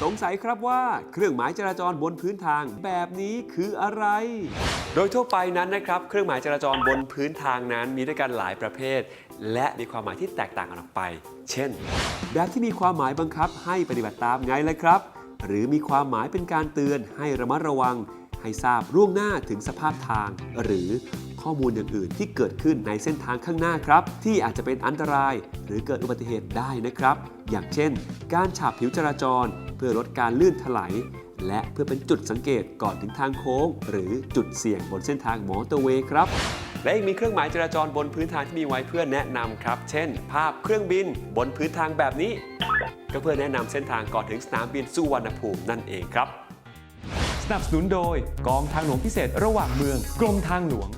ครับว่าเครื่องหมายจราจรบนพื้นทางแบบนี้คืออะไร โดยทั่วไปนั้นนะครับ เครื่องหมายจราจรบนพื้นทางนั้นมีด้วยกันหลายประเภท และมีความหมายที่แตกต่างกันออกไป เช่น แบบที่มีความหมายบังคับให้ปฏิบัติตามไงเลยครับ หรือมีความหมายเป็นการเตือนให้ระมัดระวัง ให้ทราบล่วงหน้าถึงสภาพทาง หรือข้อมูลอื่นๆที่เกิดขึ้นในเส้นทางข้างหน้าครับ ที่อาจจะเป็นอันตราย หรือเกิดอุบัติเหตุได้นะครับ อย่างเช่น การฉาบผิวจราจร เพื่อลดการลื่นถลายและเพื่อเป็นจุดสังเกตก่อนถึงทางโค้ง หรือจุดเสี่ยงบนเส้นทางมอเตอร์เวย์ครับ และยังมีเครื่องหมายจราจรบนพื้นทางที่มีไว้เพื่อแนะนำครับ เช่น ภาพเครื่องบินบนพื้นทางแบบนี้ ก็เพื่อแนะนำเส้นทางก่อนถึงสนามบินสุวรรณภูมินั่นเองครับ สนับสนุนโดยกองทางหลวงพิเศษระหว่างเมืองกรมทางหลวง